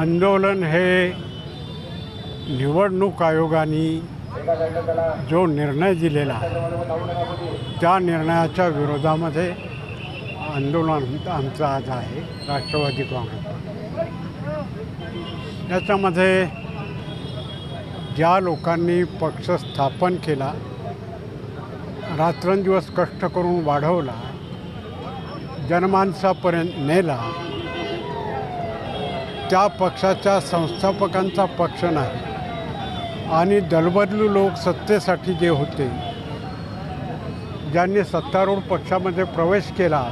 आंदोलन हे निवडणूक आयोगाने जो निर्णय दिलेला त्या निर्णयाच्या विरोधामध्ये आंदोलन आमचं आज आहे राष्ट्रवादी काँग्रेस. याच्यामध्ये ज्या लोकांनी पक्ष स्थापन केला रात्रंदिवस कष्ट करून वाढवला जनमानसापर्यंत नेला त्या पक्षाच्या संस्थापकांचा पक्ष नाही आणि दलबदलू लोक सत्तेसाठी जे होते ज्यांनी सत्तारूढ पक्षामध्ये प्रवेश केला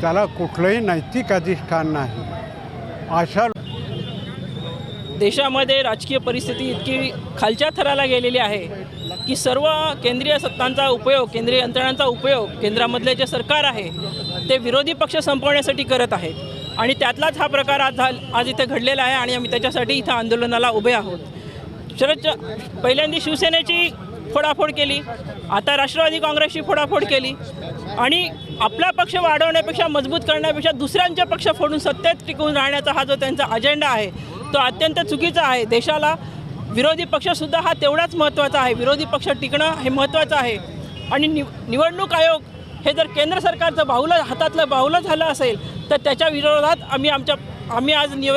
त्याला कुठलंही नैतिक अधिष्ठान नाही. अशा देशामध्ये राजकीय परिस्थिती इतकी खालच्या थराला गेलेली आहे की सर्व केंद्रीय सत्तांचा उपयोग केंद्रीय यंत्रणांचा उपयोग केंद्रामधले जे सरकार आहे ते विरोधी पक्ष संपवण्यासाठी करत आहेत. आणि त्यातलाच हा प्रकार आज झाल आज इथे घडलेला आहे आणि आम्ही त्याच्यासाठी इथं आंदोलनाला उभे आहोत. शरद पहिल्यांदा शिवसेनेची फोडाफोड केली आता राष्ट्रवादी काँग्रेसची फोडाफोड केली आणि आपला पक्ष वाढवण्यापेक्षा मजबूत करण्यापेक्षा दुसऱ्यांचे पक्ष फोडून सत्तेत टिकून राहण्याचा हा जो त्यांचा अजेंडा आहे तो अत्यंत चुकीचा आहे. देशाला विरोधी पक्षसुद्धा हा तेवढाच महत्त्वाचा आहे. विरोधी पक्ष टिकणं हे महत्त्वाचं आहे. आणि निव निवडणूक आयोग हे जर केंद्र सरकारचं बाहुलं हातातलं बाहुलं झालं असेल तर त्याच्या विरोधात आम्ही आमच्या आम्ही आज निव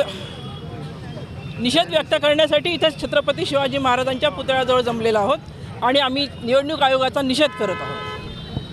निषेध व्यक्त करण्यासाठी इथं छत्रपती शिवाजी महाराजांच्या पुतळ्याजवळ जमलेलो आहोत आणि आम्ही निवडणूक आयोगाचा निषेध करत आहोत.